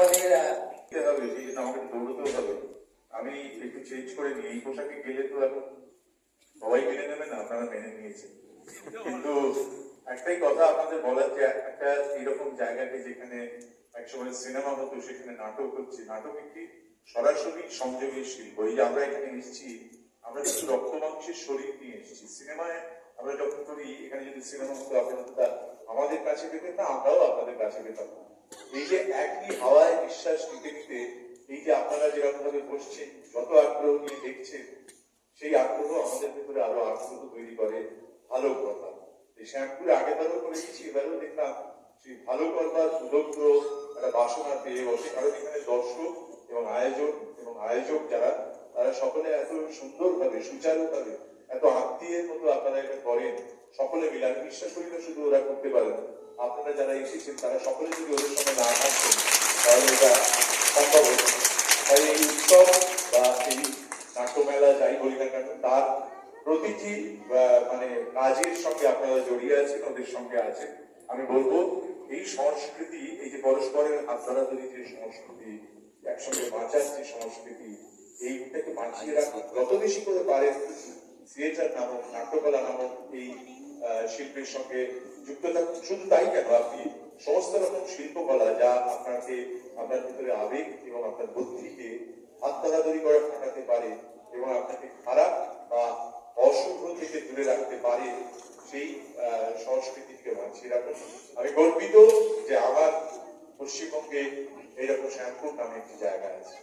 দিতে হবে? সেই জন্য আমাকে দৌড়তেও হবে। আমি একটু চেঞ্জ করে নিই। এই পোশাকে গেলে তো এখন সবাই নেবে না, আপনারা নিয়েছেন। কিন্তু একটাই কথা আপনাদের বলার যে একটা এরকম জায়গাতে যেখানে একসময় সিনেমা হতো, সেখানে নাটক হচ্ছে। সরাসরি আমরা এখানে এসেছি, আমরা মাংসের শরীর নিয়ে এসেছি। সিনেমায় আমরা যখন করি, এখানে যদি সিনেমা হতো আমাদের কাছে পেতেন না, আমরাও আপনাদের কাছে পেতাম। এই যে একই হাওয়ায় নিঃশ্বাস নিতে নিতে এই যে আপনারা যেরকম ভাবে বসছেন, যত আগ্রহ নিয়ে দেখছেন, সেই আগ্রহ আমাদের ভিতরে আরও আগ্রহ তৈরি করে, ভালো করবার এই শ্যাম্পুর আগে বারও করে দিচ্ছি এবারেও দেখলাম সেই ভালো করবার সুদগ্ধ একটা বাসনা পেয়ে বসে। কারণ এখানে দর্শক এবং আয়োজন এবং আয়োজক যারা, তারা সকলে এত সুন্দরভাবে, সুচারুভাবে, এত আত্মীয়ের মতো আপনারা এটা করেন। সকলে মিলে, আমি বিশ্বাস করি না শুধু ওরা করতে পারেন আপনারা যারা এসেছেন, তারা সকলে যদি ওদের সঙ্গে না থাকতেন, তাহলে এটা সম্ভব হতো তাই এই উৎসব বা এই নাট্যমেলা যাই বলি না কেন, তার প্রতিটি মানে কাজের সঙ্গে আপনারা জড়িয়ে আছেন, ওদের সঙ্গে আছেন। আমি বলব, এই সংস্কৃতি, এই যে পরস্পরের হাত ধরাধরি যে সংস্কৃতি, একসঙ্গে বাঁচার যে সংস্কৃতি এইটাকে বাঁচিয়ে রাখুন যত বেশি করে পারেন থিয়েটার নামক নাট্যকলা নামক এই শিল্পের সঙ্গে যুক্ত থাকুন। শুধু তাই কেন, আপনি সমস্ত রকম শিল্পকলা যা আপনাকে, আপনার ভিতরে আবেগ এবং আপনার বুদ্ধিকে হাত ধরাধরি করে ফাটাতে পারে এবং আপনাকে খারাপ বা অশুভ থেকে দূরে রাখতে পারে, সেই সংস্কৃতিকে বাঁচিয়ে রাখুন। আমি গর্বিত যে আমার পশ্চিমবঙ্গে এইরকম শ্যামপুর নামে একটি জায়গা আছে।